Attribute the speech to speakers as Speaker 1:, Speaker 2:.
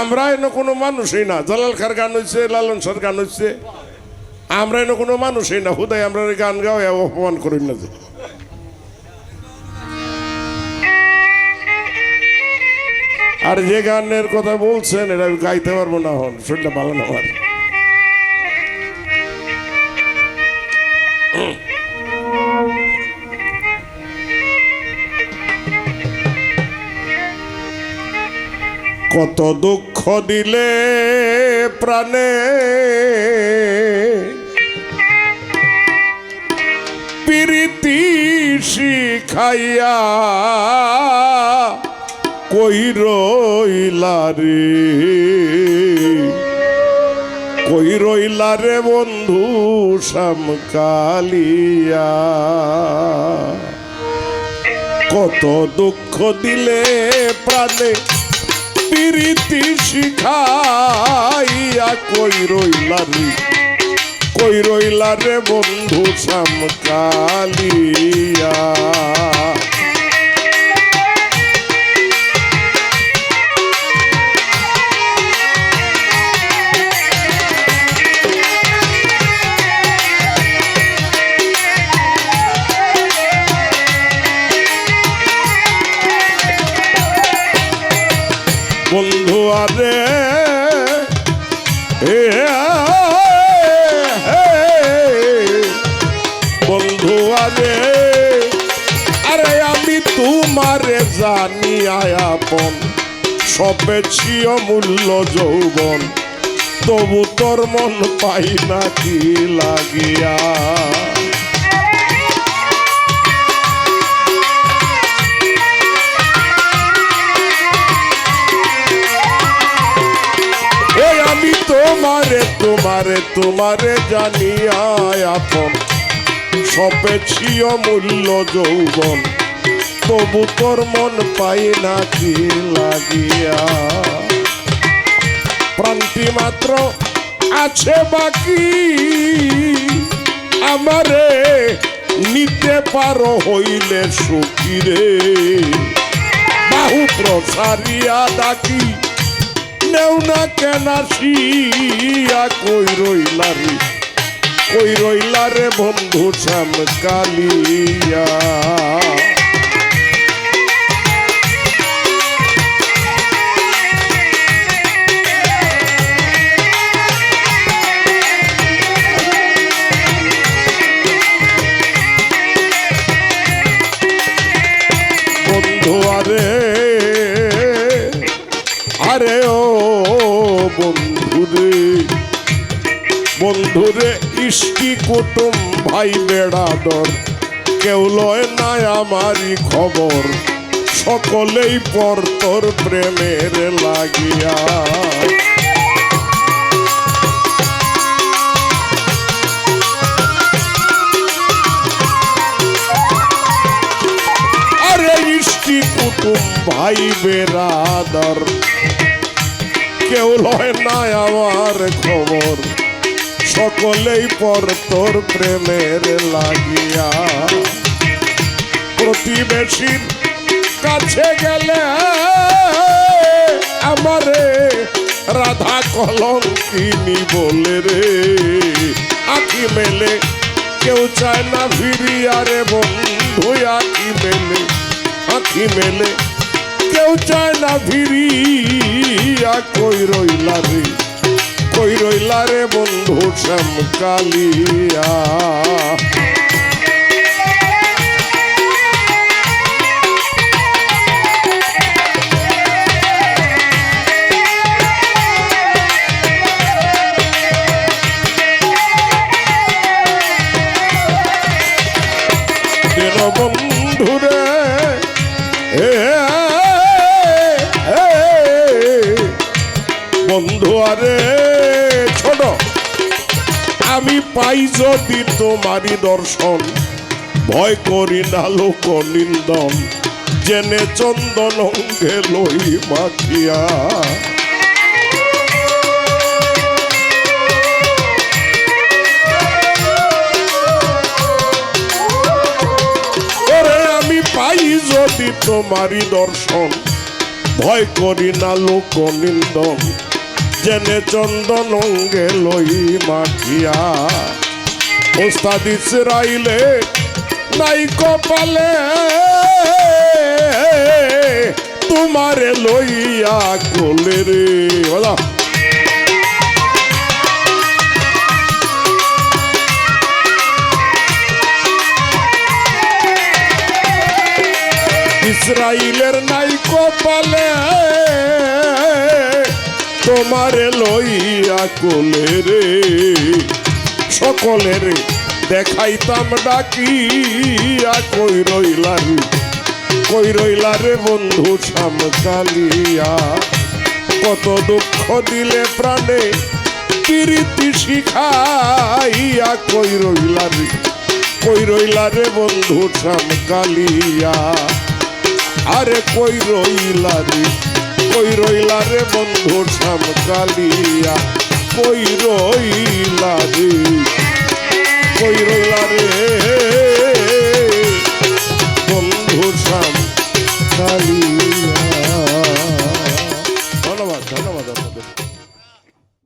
Speaker 1: আমরা এনে কোনো মানুষই না। জালাল খার গান হচ্ছে লালন সার গান হচ্ছে আমরা এনে কোনো মানুষই না। হুদাই আমরা গান গাও অপমান করি না যে। আর যে গানের কথা বলছেন, এটা গাইতে পারব না হন শরীরটা ভালো না কত দুঃখ দিলে প্রাণে। প্রীতি শিখাইয়া কই রইলা রে? কই রইলা রে বন্ধু শ্যামকালিয়া? কত দুঃখ দিলে প্রাণে প্রীতি শিখাইয়া কই রইলা রে? কই রইলা রে বন্ধু শ্যামকালিয়া জানি আয়াপন সবে ছিয় মূল্য যৌবন, তবু তোর মন পাই না কি লাগিয়া। আমি তোমারে তোমারে তোমারে জানিয়া আপন সবে ছিয় মূল্য যৌবন তবু তোর মন পাই না কি লাগিয়া। প্রান্তি মাত্র আছে বাকি। আমারে নিতে পারো হইলে সুখী রে। বাহু প্রসারিয়া ডাকি, নেও না কেন আসিয়া। কই রইলা রে, কই রইলা রে বন্ধু শ্যাম কালিয়া বন্ধুরে বন্ধুরে, ইষ্টি কুটুম, ভাই বেড়াদর কেউ লয় নাই আমারই খবর, সকলেই পর তোর প্রেমের লাগিয়া। আরে ইষ্টি কুটুম, ভাই বেড়াদর কেউ লয় না আমার খবর। সকলেই পর তোর প্রেমের লাগিয়া। প্রতিবেশীর কাছে গেলে আমারে রাধা কলঙ্কিনী বলে রে। আখি মেলে, কেউ চায় না ফিরিয়া রে বন্ধু আখি মেলে আখি মেলে। কেউ চায় না ফিরিয়া কই রইলা রে? কই রইলা রে বন্ধু শ্যাম কালিয়া? দিন আরে ছোট আমি পাই যদি তোমারই দর্শন, ভয় করি না লোক নিন্দন। জেনে চন্দন অঙ্গে লই মাখিয়া। আমি পাই যদি তোমারই দর্শন, ভয় করি না লোক নিন্দন। জেনে চন্দন অঙ্গে লই মাখিয়া। ওস্তাদ ইসরাইলে নাই কপালে। তোমারে লইয়া কোলে রে বলা তোমারে লইয়া কোলে রে। সকলের দেখাইতাম ডাকিয়া, কই রইলা রে কই রইলা রে বন্ধু সামকালিয়া কত দুঃখ দিলে প্রাণে প্রীতি শিখাইয়া, কই রইলা রে কই রইলা রে বন্ধু সামকালিয়া আরে কই রইলা রে কই রইলা রে বন্ধু সামকালিয়া কই রইলা রে? কই রইলা রে?